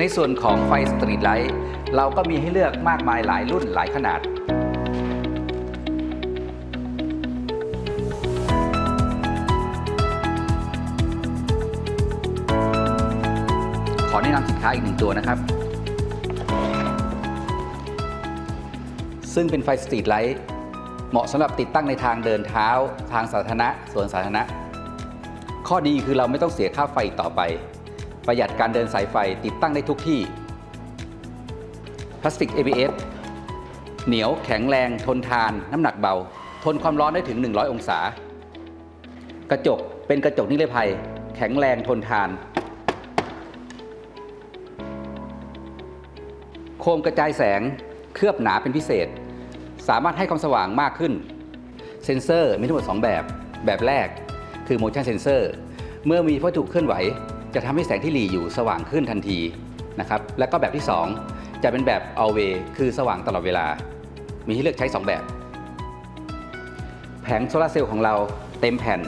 ในส่วนของไฟสตรีทไลท์เราก็มีให้เลือกมากมายหลายรุ่นหลายขนาด ขอแนะนำสินค้าอีกหนึ่งตัวนะครับ ซึ่งเป็นไฟสตรีทไลท์เหมาะสำหรับติดตั้งในทางเดินเท้า ทางสาธารณะสวนสาธารณะ ข้อดีคือเราไม่ต้องเสียค่าไฟต่อไป ประหยัดการเดินสายไฟติดตั้งได้ทุกที่ พลาสติก ABS เหนียวแข็งแรงทนทาน น้ำหนักเบา ทนความร้อนได้ถึง 100 องศา กระจกเป็นกระจกนิรภัย แข็งแรงทนทาน โคมกระจายแสงเคลือบหนาเป็นพิเศษ สามารถให้ความสว่างมากขึ้น เซ็นเซอร์มีทั้งหมด 2 แบบ แบบแรกคือ motion sensor เมื่อมีวัตถุเคลื่อนไหว จะทำให้แสงที่หลีอยู่สว่างขึ้นทันทีนะครับแล้วก็แบบที่ 2 จะเป็นแบบ always คือสว่างตลอดเวลา มีให้เลือกใช้ 2 แบบ แผงโซลาร์เซลล์ของเราเต็มแผ่น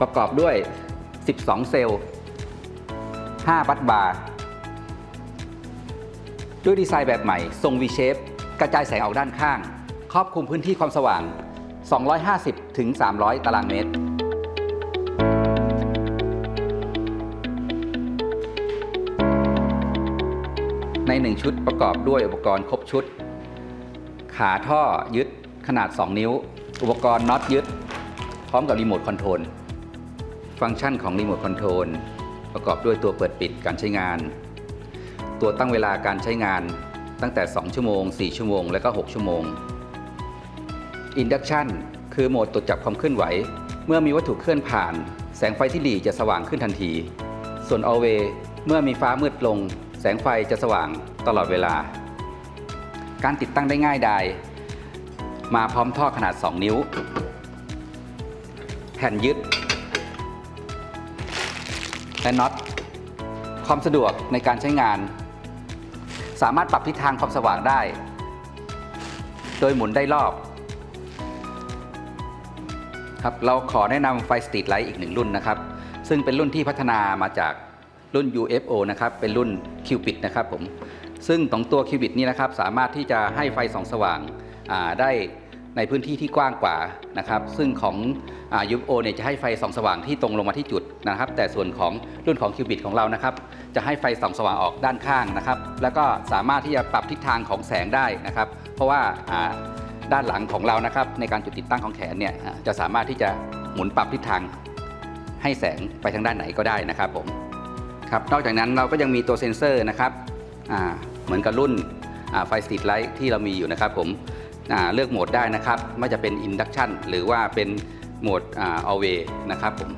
ประกอบด้วย 12 เซลล์5บัตบาร์ด้วยดีไซน์แบบใหม่ ทรง V shape กระจายแสงออกด้านข้าง ครอบคลุมพื้นที่ความสว่าง 250ถึง300 ตารางเมตร ใน 1 ชุดประกอบด้วยอุปกรณ์ครบชุด ขาท่อยึดขนาด 2 นิ้ว อุปกรณ์น็อตยึด พร้อมกับรีโมทคอนโทรลฟังก์ชันของรีโมทคอนโทรลประกอบด้วยตัวเปิดปิดการใช้งาน ตัวตั้งเวลาการใช้งานตั้งแต่ 2 ชั่วโมง 4 ชั่วโมง และก็ 6 ชั่วโมง Induction คือโหมดตรวจจับความเคลื่อนไหว เมื่อมีวัตถุเคลื่อนผ่าน แสงไฟที่หลีจะสว่างขึ้นทันที ส่วน Always เมื่อมีฟ้ามืดลง แสงไฟจะสว่างตลอดเวลา การติดตั้งได้ง่ายดายมาพร้อมท่อขนาด 2 นิ้ว แผ่นยึด และน็อต ความสะดวกในการใช้งาน สามารถปรับทิศทางความสว่างได้ โดยหมุนได้รอบครับเราขอแนะนำไฟสตรีทไลท์อีกหนึ่งรุ่นนะครับ ซึ่งเป็นรุ่นที่พัฒนามาจาก รุ่น UFO นะครับ เป็นรุ่น Cupid นะครับผม ซึ่งตรงตัว Cupid นี่นะครับ สามารถที่จะให้ไฟส่องสว่างได้ในพื้นที่ที่กว้างกว่านะครับ ซึ่งของอ่า UFO เนี่ยจะให้ไฟส่องสว่างที่ตรงลงมาที่จุดนะครับ แต่ส่วนของรุ่นของ Cupid ของเรานะครับ จะให้ไฟส่องสว่างออกด้านข้างนะครับ แล้วก็สามารถที่จะปรับทิศทางของแสงได้นะครับ เพราะว่าด้านหลังของเรานะครับ ในการจุดติดตั้งของแขนเนี่ยจะสามารถที่จะหมุนปรับทิศทางให้แสงไปทางด้านไหนก็ได้นะครับผม ครับนอกจากนั้นเราก็ยังมีตัวเซ็นเซอร์นะครับเหมือนกับรุ่นไฟสตรีทไลท์ที่เรามีอยู่นะครับผมเลือกโหมดได้นะครับไม่จะเป็น Induction หรือว่าเป็นโหมดอ่า Always นะครับผม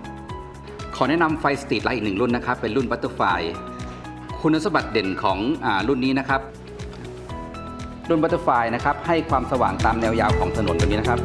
ขอแนะนำไฟสตรีทไลท์อีกหนึ่งรุ่นนะครับ เป็นรุ่น Butterfly คุณสมบัติเด่นของอรุ่นนี้นะครับ รุ่นบัตเตอร์ไฟนะครับให้ความสว่างตามแนวยาวของถนนตัวนี้นะครับ